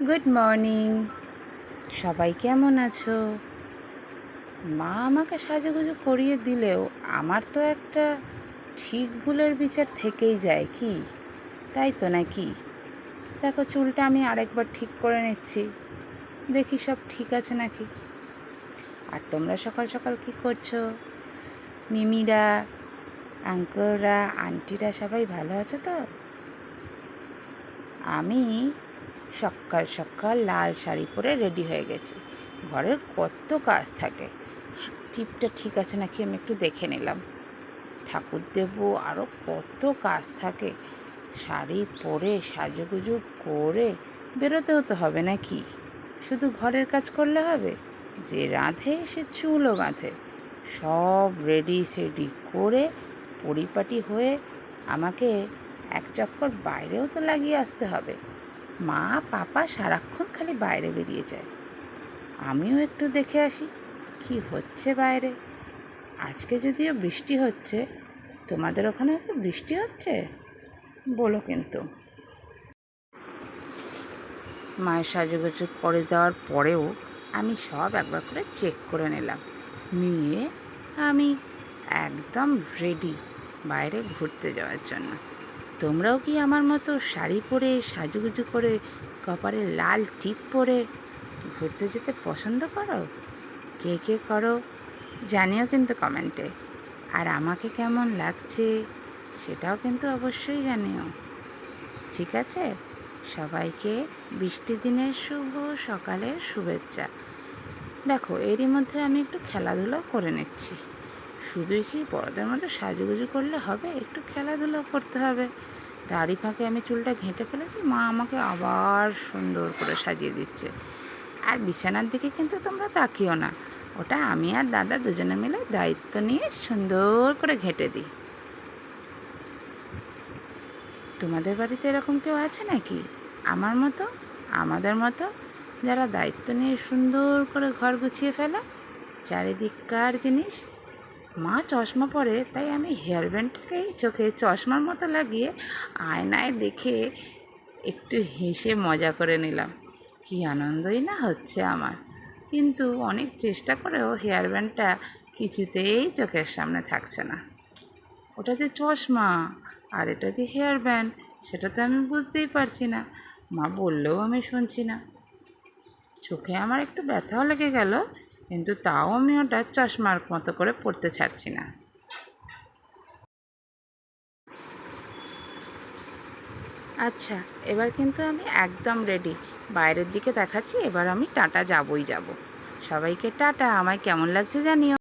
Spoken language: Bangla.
গুড মর্নিং সবাই কেমন আছো? মা আমাকে সাজুগুজু করিয়ে দিলেও আমার তো একটা ঠিক ভুলের বিচার থেকেই যায় কি? তাই তো নাকি? দেখো, চুলটা আমি আরেকবার ঠিক করে নিচ্ছি। দেখি সব ঠিক আছে নাকি? আর তোমরা সকাল সকাল কি করছ? মিমিরা, আঙ্কেলরা, আন্টিরা সবাই ভালো আছে তো? আমি সকাল সকাল লাল শাড়ি পরে রেডি হয়ে গেছি। ঘরের কত কাজ থাকে। টিপটা ঠিক আছে নাকি আমি একটু দেখে নিলাম। ঠাকুর দেব আরও কত কাজ থাকে। শাড়ি পরে সাজুগুজু করে বেরোতেও তো হবে নাকি? শুধু ঘরের কাজ করলে হবে? যে রাঁধে, সে চুলও বাঁধে। সব রেডি সেডি করে পরিপাটি হয়ে আমাকে এক চক্কর বাইরেও তো লাগিয়ে আসতে হবে। মা, পাপা সারাক্ষণ খালি বাইরে বেরিয়ে যায়। আমিও একটু দেখে আসি, কি হচ্ছে বাইরে? আজকে যদিও বৃষ্টি হচ্ছে, তোমাদের ওখানে বৃষ্টি হচ্ছে? বলো কিন্তু। মায়ের সাজুগুজু করে দেওয়ার পরেও আমি সব একবার করে চেক করে নিলাম। নিয়ে আমি একদম রেডি বাইরে ঘুরতে যাওয়ার জন্য। তোমরাও কি আমার মতো শাড়ি পরে, সাজুগুজু করে কপারে লাল টিপ পরে ঘুরতে যেতে পছন্দ করো? কে কে করো? জানিও কিন্তু কমেন্টে। আর আমাকে কেমন লাগছে সেটাও কিন্তু অবশ্যই জানিও। ঠিক আছে? সবাইকে বৃষ্টি দিনের শুভ সকালের শুভেচ্ছা। দেখো, এরই মধ্যে আমি একটু খেলাধুলো করে নিচ্ছি। শুধুই কি বড়দের মতো সাজুগুজু করলে হবে, একটু খেলাধুলো করতে হবে। তারই ফাঁকে আমি চুলটা ঘেঁটে ফেলেছি, মা আমাকে আবার সুন্দর করে সাজিয়ে দিচ্ছে। আর বিছানার দিকে কিন্তু তোমরা তাকিও না। ওটা আমি আর দাদা দুজনে মিলে দায়িত্ব নিয়ে সুন্দর করে ঘেঁটে দিই। তোমাদের বাড়িতে এরকম কেউ আছে নাকি? আমার মতো, আমাদের মতো, যারা দায়িত্ব নিয়ে সুন্দর করে ঘর গুছিয়ে ফেলে? চারিদিককার জিনিস মা চশমা পরে, তাই আমি হেয়ার ব্যান্ডটাকেই চোখে চশমার মতো লাগিয়ে আয়নায় দেখে একটু হেসে মজা করে নিলাম। কি আনন্দই না হচ্ছে আমার। কিন্তু অনেক চেষ্টা করেও হেয়ার ব্যান্ডটা কিছুতেই চোখের সামনে থাকছে না। ওটা যে চশমা আর এটা যে হেয়ার ব্যান্ড সেটা তো আমি বুঝতেই পারছি না। মা বললেও আমি শুনছি না। চোখে আমার একটু ব্যথাও লেগে গেল কিন্তু তাও আমি ওটা চশমার মতো করে পড়তে ছাড়ছি না। আচ্ছা এবার কিন্তু আমি একদম রেডি বাইরের দিকে দেখাচ্ছি, এবার আমি টাটা যাবই যাব। সবাইকে টাটা, আমায় কেমন লাগছে জানিও।